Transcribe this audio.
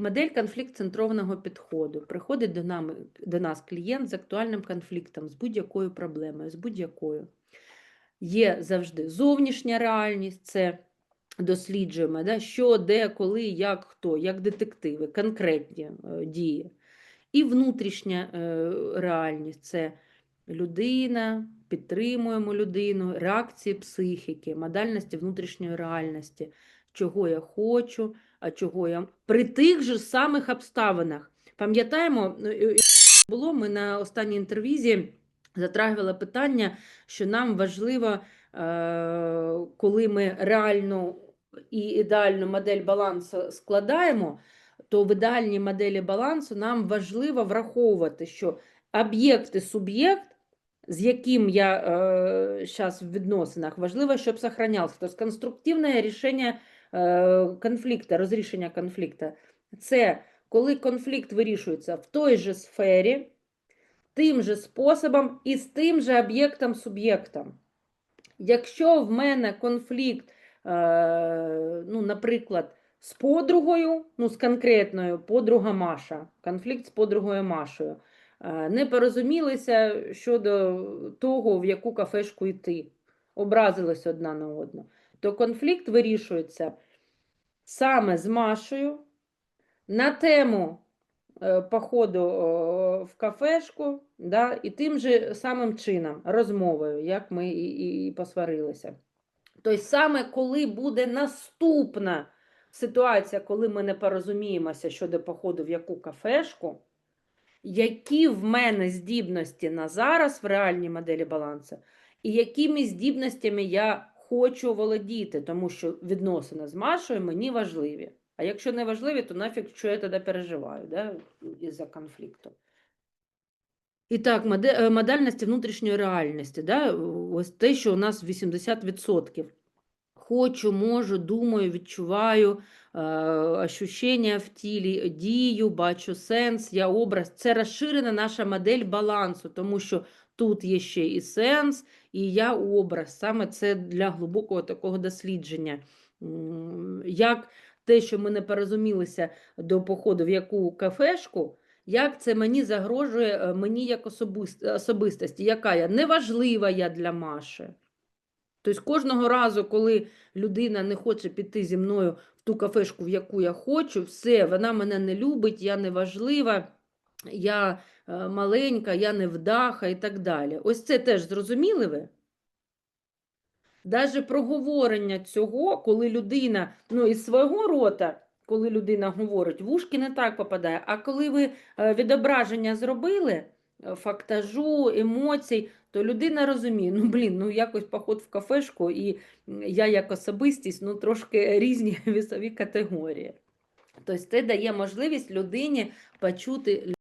Модель конфлікт-центрованого підходу. Приходить до, нами, до нас клієнт з актуальним конфліктом, з будь-якою проблемою, з будь-якою. Є завжди зовнішня реальність, це досліджуємо, да, що, де, коли, як, хто, як детективи, конкретні е, дії. І внутрішня е, реальність це людина, підтримуємо людину, реакції психіки, модальності внутрішньої реальності, чого я хочу, а чого я при тих же самих обставинах. Пам'ятаємо, ну, було ми на останній інтервізі затрагивали питання, що нам важливо, е, коли ми реальну і ідеальну модель балансу складаємо, то в ідеальній моделі балансу нам важливо враховувати, що об'єкт і суб'єкт, з яким я зараз в відносинах, важливо, щоб сохранявся. Тобто конструктивне рішення е, конфлікту, розрішення конфлікту. Це коли конфлікт вирішується в той же сфері, тим же способом і з тим же об'єктом суб'єктом. Якщо в мене конфлікт, е, ну, наприклад, з подругою, ну, з конкретною подруга Маша, конфлікт з подругою Машею, е, не порозумілися щодо того, в яку кафешку йти, образились одна на одну, то конфлікт вирішується саме з Машею на тему е, походу в кафешку, да, і тим же самим чином, розмовою, як ми і, і посварилися. Тобто, саме коли буде наступна ситуація, коли ми не порозуміємося щодо походу в яку кафешку, які в мене здібності на зараз в реальній моделі балансу, і якими здібностями я хочу володіти, тому що відносини з Машою мені важливі. А якщо не важливі, то нафіг, що я тоді переживаю да, із-за конфлікту. І так, е, модальності внутрішньої реальності, да, ось те, що у нас 80%. Хочу, можу, думаю, відчуваю, е, ощущення в тілі, дію, бачу сенс, я образ. Це розширена наша модель балансу, тому що тут є ще і сенс, і я образ. Саме це для глибокого такого дослідження. Як те, що ми не порозумілися до походу в яку кафешку, як це мені загрожує е, мені як особистості, яка я неважлива я для Маші. Тобто кожного разу, коли людина не хоче піти зі мною в ту кафешку, в яку я хочу, все, вона мене не любить, я не важлива, я е, маленька, я невдаха і так далі. Ось це теж зрозуміли ви? Даже проговорення цього, коли людина, ну, із свого рота, коли людина говорить, в ушки не так попадає, а коли ви е, відображення зробили, е, фактажу, емоцій, то людина розуміє, ну, блін, ну, якось поход в кафешку, і я як особистість, ну, трошки різні вісові категорії. Тобто це дає можливість людині почути